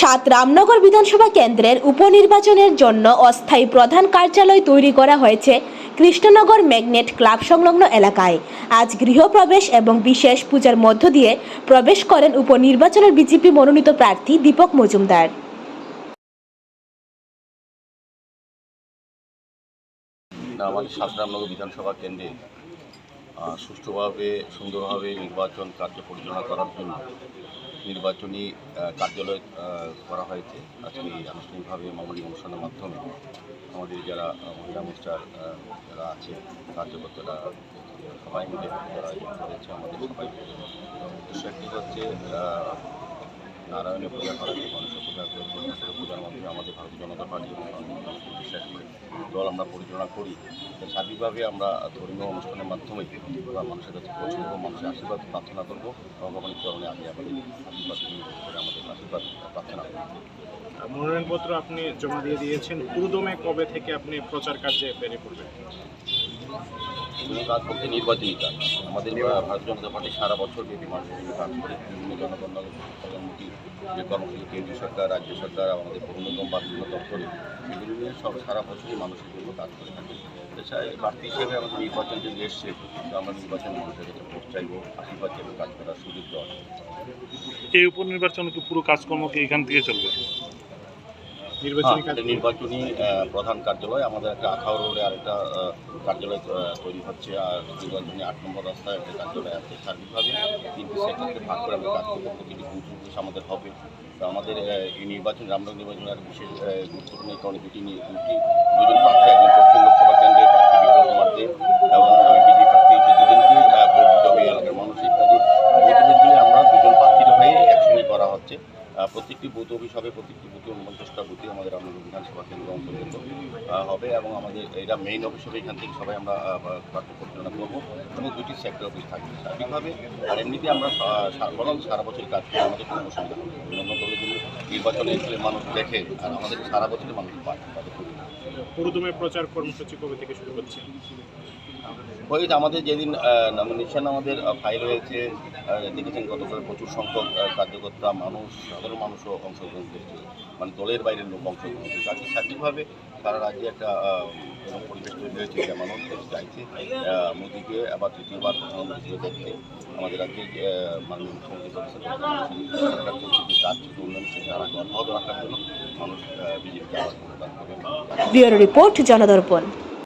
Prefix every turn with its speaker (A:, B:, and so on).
A: সাত রামনগর বিধানসভা কেন্দ্রের উপনির্বাচনের জন্য অস্থায়ী প্রধান কার্যালয় তৈরি করা হয়েছে কৃষ্ণনগর ম্যাগনেট ক্লাব সংলগ্ন এলাকায়। আজ গৃহপ্রবেশ এবং বিশেষ পূজার মধ্য দিয়ে প্রবেশ করেন উপনির্বাচনের বিজেপি মনোনীত প্রার্থী দীপক মজুমদার।
B: আমাদের সাতরামনগর বিধানসভা কেন্দ্রে সুষ্ঠুভাবে, সুন্দরভাবে নির্বাচন কার্য পরিচালনা করার জন্য নির্বাচনী কার্যালয় করা হয়েছে। আজকে আনুষ্ঠানিকভাবে মামলি অনুষ্ঠানের মাধ্যমে আমাদের যারা মহিলা মোর্চার যারা আছে, কার্যকর্তারা, সবাই মিলে যারা করেছে আমাদের সবাই উদ্দেশ্য একটি হচ্ছে নারায়ণের পূজা করা গণেশ পূজা পূজার মাধ্যমে আমাদের ভারতীয় জনতা পার্টি এবং দল আমরা পরিচালনা করি সার্বিকভাবে আমরা ধর্মীয় অনুষ্ঠানের মাধ্যমে আমরা মানুষের কাছে পৌঁছে দেবো, মানুষের আশীর্বাদ প্রার্থনা করব ভগবানের চরণে আমি আমাদের আশীর্বাদ আমাদের আশীর্বাদ প্রার্থনা করব।
C: মনোনয়নপত্র আপনি জমা দিয়ে দিয়েছেন। পুরোদমে কবে থেকে আপনি প্রচার কার্যে বেরিয়ে পড়বেন?
B: বিভিন্ন কাজ বলতে নির্বাচনী কাজ আমাদের ভারতীয় জনতা পার্টি সারা বছর ব্যাপী মানুষের জন্য কাজ করে বিভিন্ন জনগণনা কল্যাণমুখী যে কর্মসূচি কেন্দ্রীয় সরকার রাজ্য সরকার আমাদের পূর্ণতম বা বিভিন্ন দপ্তরে সেগুলো নিয়ে সব সারা বছরই মানুষের জন্য কাজ করে থাকে এছাড়া বাড়তি হিসেবে আমাদের নির্বাচন যে এসছে তো আমরা নির্বাচন মানুষের কাছে ভোট চাইব আশীর্বাদ চাইব কাজ করার সুযোগ দেওয়া
D: এই উপনির্বাচন কি পুরো কাজকর্ম কি এখান থেকে চলবে
C: নির্বাচনী
B: হ্যাঁ, নির্বাচনী প্রধান কার্যালয় আমাদের একটা আখাউড় রোডে আরেকটা কার্যালয় তৈরি হচ্ছে আর নির্বাচনী আট নম্বর রাস্তায় একটা কার্যালয় আছে সার্বিকভাবে। তিনটি সেক্টরকে ভাগ করে আমরা কাজ করব প্রতিটি বুথ আমাদের হবে। তো আমাদের এই নির্বাচন রামনগর নির্বাচনের আর বিশেষ গুরুত্বপূর্ণ কারণে দুটি দুটি দুজন প্রার্থী একজন দক্ষিণ লোকসভা কেন্দ্রের প্রার্থী বিপ্লব কুমার দেব এবং আমি বিজেপি প্রার্থী দুজনকে ভোট দিতে হবে এলাকার মানুষ ইত্যাদি আমরা দুজন প্রার্থীর হয়ে একসঙ্গে করা হচ্ছে। প্রত্যেকটি বুথ অফিস হবে, প্রত্যেকটি বুথে উনপঞ্চাশটা বুথে আমাদের রামনগর বিধানসভা কেন্দ্র অন্তর্গত হবে এবং আমাদের এটা মেইন অফিস হবে, এখান থেকে সবাই আমরা পরিচালনা করব। এবং দুটি সেক্টর অফিস থাকবে স্বাভাবিকভাবে আর এমনিতে আমরা বরং সারা বছর কাজ করি, আমাদের কোনো অসুবিধা হবে। অন্য দলের জন্য নির্বাচনে এসে মানুষ দেখে, আর আমাদের সারা বছরই মানুষ পায়।
C: পুরোদমে প্রচার কর্মসূচি কবে থেকে শুরু হচ্ছে?
B: হয়েছে আমাদের যেদিন নমিনেশন আমাদের ফাইল হয়েছে দেখেছেন গতকাল প্রচুর সংখ্যক কার্যকর্তা, মানুষ, সাধারণ মানুষও অংশগ্রহণ করেছে। মানে দলের বাইরের লোক অংশগ্রহণ করেছে। আজকে সার্বিকভাবে সারা রাজ্যে একটা পরিবেশ তৈরি হয়েছে যে মানুষ চাইছে মোদীকে আবার তৃতীয়বার প্রধানমন্ত্রী দেখতে আমাদের রাজ্যে মাননীয় মুখ্যমন্ত্রী কাজ শুধু উন্নয়ন সেটা অব্যাহত রাখার জন্য মানুষ বিজেপিকে আবার
A: রিপোর্ট, জনদর্পণ।